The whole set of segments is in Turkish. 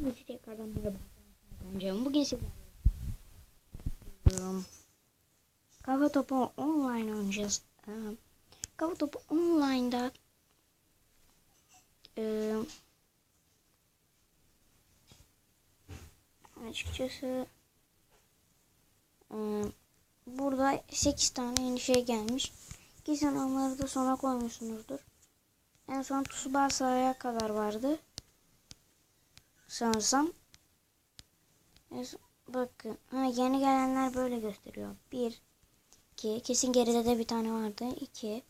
Hepinize tekrardan merhaba. Ben Can. Bugün sizlerle Kafa topu online oynayacağız. Ee, Kafa topu online'da e, açıkçası e, burada 8 tane yeni şey gelmiş. Kesin onları da sona koymuşsunuzdur. En son Tsubasa'ya kadar vardı. Sanırsam. Bakın. Ha, yeni gelenler böyle gösteriyor. 1 2 Kesin geride de bir tane vardı. 2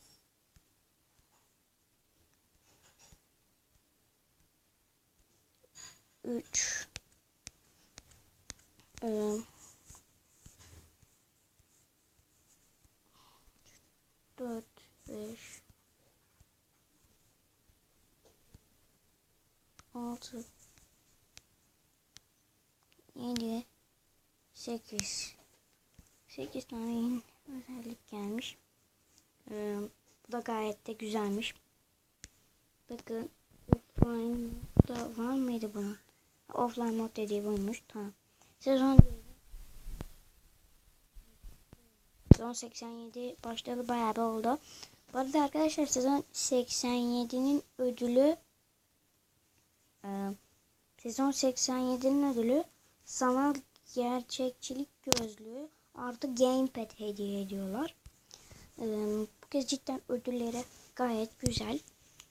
3 4 5 6 7 8 8 tane yeni özellik gelmiş. Ee, bu da gayet de güzelmiş. Bakın offline da var mıydı bunun? Offline mod dediği buymuş. Tamam. Sezon Sezon 87 başladı bayağı bir oldu. Bu arada arkadaşlar sezon 87'nin ödülü e, sezon 87'nin ödülü sanal gerçekçilik gözlüğü artı gamepad hediye ediyorlar. E, bu kez cidden ödülleri gayet güzel.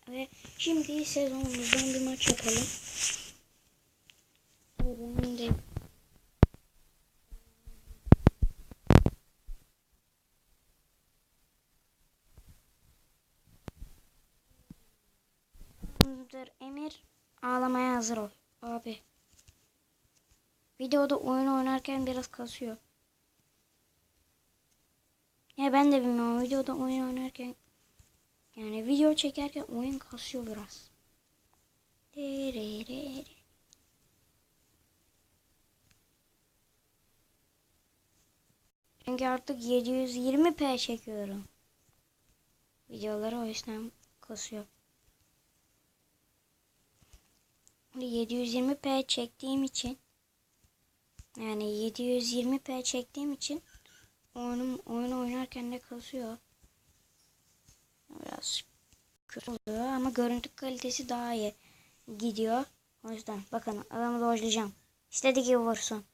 Ve şimdi sezonumuzdan bir maç yapalım. Ben de Emir ağlamaya hazır ol. Abi. Videoda oyun oynarken biraz kasıyor. Ya ben de bilmiyorum videoda oyun oynarken yani video çekerken oyun kasıyor biraz. Çünkü artık 720p çekiyorum. Videoları o yüzden kasıyor. 720p çektiğim için yani 720p çektiğim için oyunum oyun oynarken de kasıyor. Biraz kötü oluyor ama görüntü kalitesi daha iyi gidiyor. O yüzden bakın adamı dojlayacağım. İstediği gibi vursun.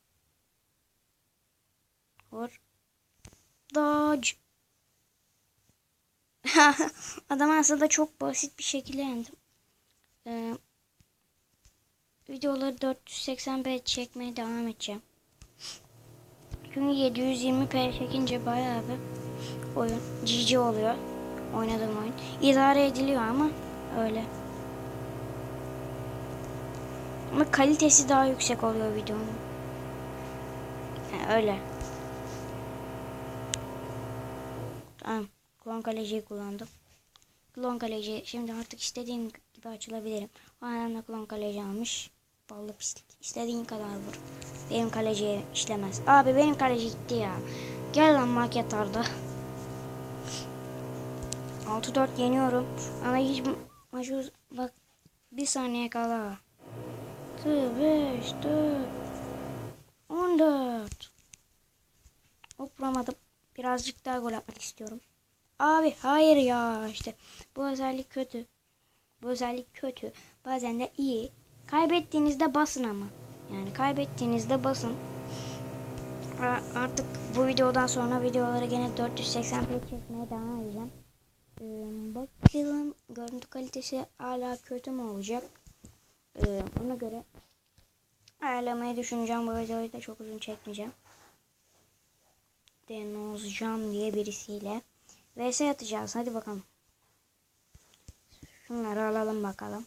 Vur. Dodge. Adamı aslında çok basit bir şekilde yendim. Ee, videoları 480p çekmeye devam edeceğim. Çünkü 720p çekince bayağı bir oyun GG oluyor. Oynadığım oyun. İdare ediliyor ama öyle. Ama kalitesi daha yüksek oluyor videonun. Yani öyle. Tamam. Klon kaleciyi kullandım. Klon kaleci şimdi artık istediğim gibi açılabilirim. O adamla klon kaleci almış. Ballı pislik. İstediğin kadar vur. Benim kaleciye işlemez. Abi benim kaleci gitti ya. Gel lan marketarda. 6-4 yeniyorum. Ama hiç maçı bak bir saniye kala. 5 4 14 Hop vuramadım. Birazcık daha gol atmak istiyorum. Abi hayır ya işte bu özellik kötü. Bu özellik kötü. Bazen de iyi. Kaybettiğinizde basın ama. Yani kaybettiğinizde basın. Artık bu videodan sonra videoları gene 480p çekmeye devam edeceğim. Ee, bakalım görüntü kalitesi hala kötü mü olacak? Ee, ona göre ayarlamayı düşüneceğim. Bu videoyu da çok uzun çekmeyeceğim. Denozcan diye birisiyle vs atacağız. Hadi bakalım. Şunları alalım bakalım.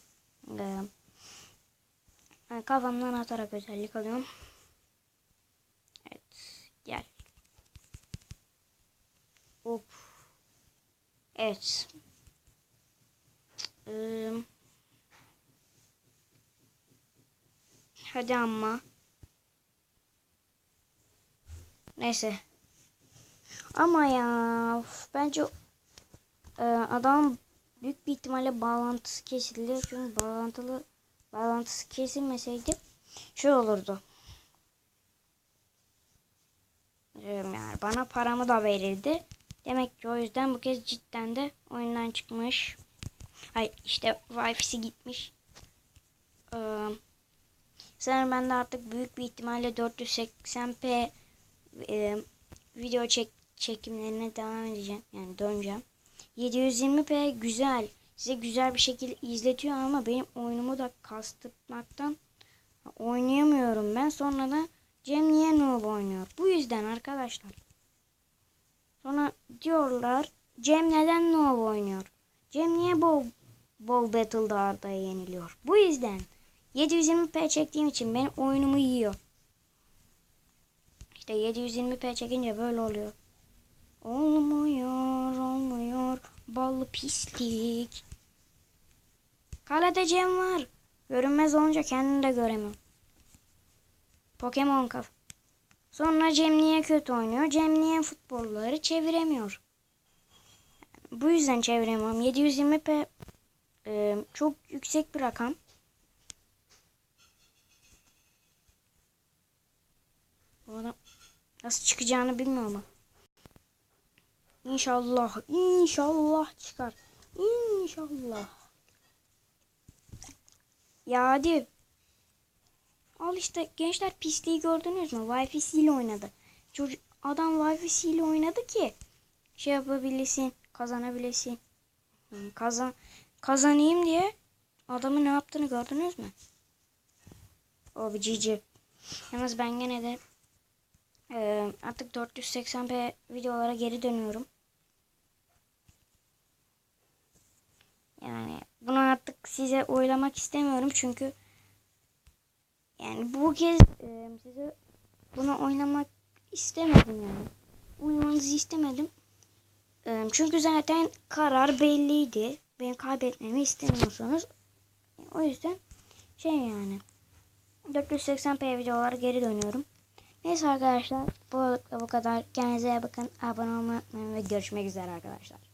Ee, yani kafamdan atarak özellik alıyorum. Evet. Gel. Hop. Evet. Ee, hadi ama. Neyse. Ama ya bence e, adam büyük bir ihtimalle bağlantısı kesildi. Çünkü bağlantılı bağlantısı kesilmeseydi şey olurdu. Yani bana paramı da verildi. Demek ki o yüzden bu kez cidden de oyundan çıkmış. Ay işte Wi-Fi'si gitmiş. Ee, sanırım ben de artık büyük bir ihtimalle 480p e, video çek çekimlerine devam edeceğim. Yani döneceğim. 720p güzel. Size güzel bir şekilde izletiyor ama benim oyunumu da kastırmaktan oynayamıyorum ben. Sonra da Cem niye noob oynuyor? Bu yüzden arkadaşlar. Sonra diyorlar Cem neden noob oynuyor? Cem niye bol bol battle'da Arda'ya yeniliyor? Bu yüzden 720p çektiğim için benim oyunumu yiyor. İşte 720p çekince böyle oluyor. Olmuyor, olmuyor. Ballı pislik. Kalede Cem var. Görünmez olunca kendini de göremiyorum. Pokemon kaf. Sonra Cem niye kötü oynuyor? Cem niye futbolları çeviremiyor? Bu yüzden çeviremiyorum. 720p e, çok yüksek bir rakam. Bu adam nasıl çıkacağını bilmiyorum ama. İnşallah, inşallah çıkar. İnşallah. Ya hadi. Al işte gençler pisliği gördünüz mü? Wi-Fi ile oynadı. Çocuk, adam Wi-Fi ile oynadı ki şey yapabilesin, kazanabilesin. Kazan kazanayım diye adamın ne yaptığını gördünüz mü? O bir cici. Yalnız ben gene de e, artık 480p videolara geri dönüyorum. Yani bunu artık size oylamak istemiyorum çünkü yani bu kez e, size bunu oynamak istemedim yani. Oynamanızı istemedim. E, çünkü zaten karar belliydi. Ben kaybetmemi istemiyorsanız o yüzden şey yani 480p videolara geri dönüyorum. Neyse arkadaşlar bu, bu kadar. Kendinize bakın. Abone olmayı unutmayın ve görüşmek üzere arkadaşlar.